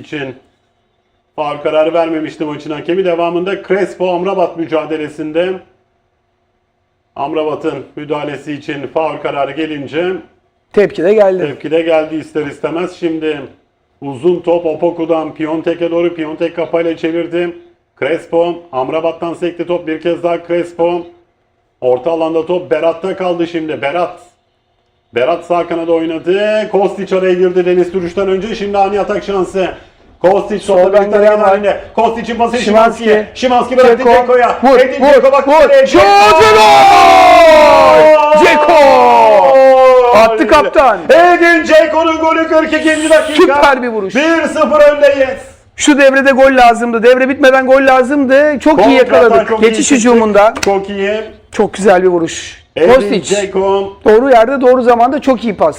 için faul kararı vermemişti maçın hakemi. Devamında Crespo Amrabat mücadelesinde Amrabat'ın müdahalesi için faul kararı gelince Tepki de geldi. tepki de geldi ister istemez. Şimdi uzun top Opoku'dan Piontek'e doğru Piontek kafayla çevirdi. Crespo Amrabat'tan sekti top bir kez daha Crespo. Orta alanda top Berat'ta kaldı şimdi. Berat Berat sağ kanada oynadı. Kostić araya girdi Deniz Türüş'ten önce. Şimdi ani atak şansı. Kostić solda bir tane gelen halinde. Kostic'in pası Şimanski. Şimanski'ye. Şimanski bıraktı. Ceko'ya. Vur, Edin Dzeko bak vur. nereye? Şut ve gol! Dzeko! Attı kaptan. Edin Dzeko'nun golü 42. dakika. Süper bir vuruş. 1-0 öndeyiz. Şu devrede gol lazımdı. Devre bitmeden gol lazımdı. Çok iyi Kontradan yakaladık. çok iyi Geçiş çıktık. hücumunda Çok iyi. çok güzel bir vuruş. Dzeko. Doğru yerde doğru zamanda çok iyi pas.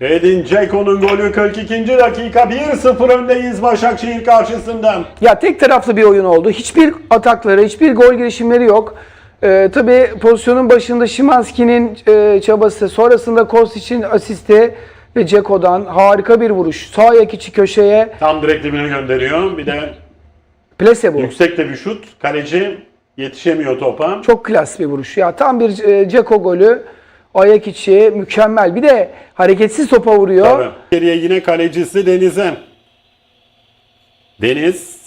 Edin Dzeko'nun golü 42. dakika. 1-0 öndeyiz Başakşehir karşısında. Ya tek taraflı bir oyun oldu. Hiçbir atakları, hiçbir gol girişimleri yok. Ee, tabii pozisyonun başında Şimanski'nin e, çabası, sonrasında Kostic'in asisti ve Ceko'dan harika bir vuruş. Sağ ayak içi köşeye Tam direkt dibine gönderiyor. Bir de plase bu. yüksek de bir şut. Kaleci yetişemiyor topa. Çok klas bir vuruş. Ya tam bir e, Ceko golü. Ayak içi mükemmel. Bir de hareketsiz topa vuruyor. Tabii. Geriye yine kalecisi Deniz'e. Deniz.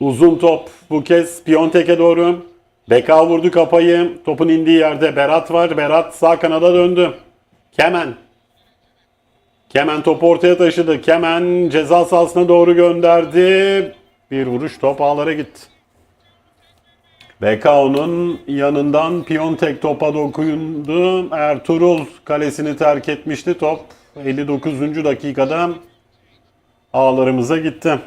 Uzun top bu kez Piontek'e doğru. Beka vurdu kafayı. Topun indiği yerde Berat var. Berat sağ kanada döndü. Kemen. Kemen topu ortaya taşıdı. Kemen ceza sahasına doğru gönderdi. Bir vuruş top ağlara gitti. Bekao'nun yanından Piontek topa dokundu. Ertuğrul kalesini terk etmişti. Top 59. dakikada ağlarımıza gitti.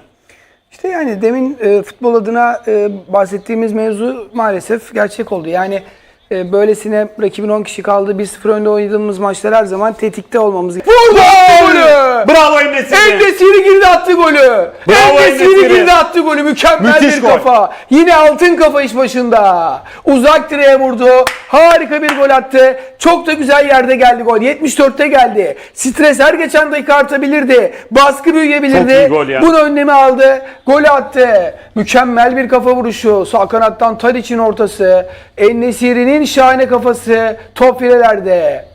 İşte yani demin e, futbol adına e, bahsettiğimiz mevzu maalesef gerçek oldu. Yani e, böylesine rakibin 10 kişi kaldığı 1-0 önde oynadığımız maçlar her zaman tetikte olmamız gerekiyor. Vurdu golü! Bravo Enes'i. Endesiri girdi attı golü. Bravo Endesiri girdi attı golü. Mükemmel Müthiş bir gol. kafa. Yine altın kafa iş başında. Uzak direğe vurdu. Harika bir gol attı. Çok da güzel yerde geldi gol. 74'te geldi. Stres her geçen dakika artabilirdi. Baskı büyüyebilirdi. Çok iyi gol ya. Bunu önlemi aldı. Gol attı. Mükemmel bir kafa vuruşu. Sağ kanattan Tadic'in ortası. En-Nesyri'nin şahane kafası. Top filelerde.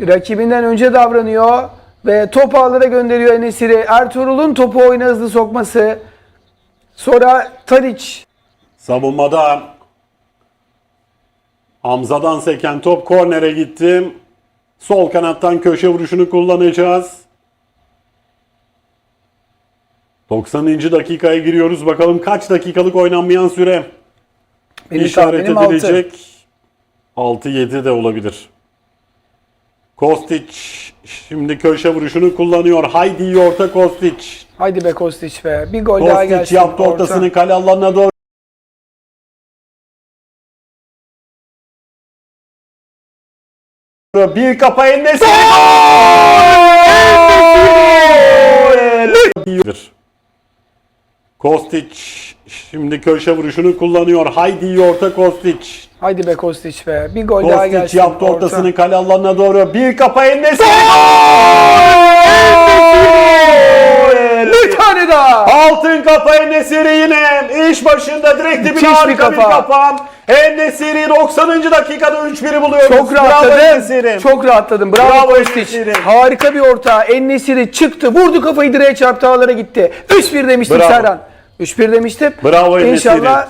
Rakibinden önce davranıyor ve top ağlara gönderiyor Enesiri. Ertuğrul'un topu oyuna hızlı sokması. Sonra Tadic. Savunmada Hamza'dan seken top kornere gitti. Sol kanattan köşe vuruşunu kullanacağız. 90. dakikaya giriyoruz. Bakalım kaç dakikalık oynanmayan süre Benim işaret tahminim altı. Edilecek. 6-7 de olabilir. Kostic şimdi köşe vuruşunu kullanıyor. Haydi orta Kostic. Haydi be Kostić be. Bir gol daha Kostic gelsin. yaptı Orta. ortasını kale alanına doğru. Bir kafa Enes'i. Kostic şimdi köşe vuruşunu kullanıyor. Haydi iyi orta Kostic. Haydi be Kostić be. Bir gol daha Kostic gelsin. yaptı Orta. ortasını kale alanına doğru. Bir kafa Enes'i. Bir tane daha. Altın kafa Enesiri yine iş başında direkt dibine bir harika bir kafa. kafa. Enesiri 90. dakikada 3-1'i buluyoruz. Çok rahatladım. Çok rahatladım. Bravo, Bravo Kostić. En-Nesyri. Harika bir orta. En-Nesyri çıktı. Vurdu kafayı direğe çarptı ağlara gitti. 3-1 demiştim Bravo. Serhan. 3-1 demiştim. Bravo. İnşallah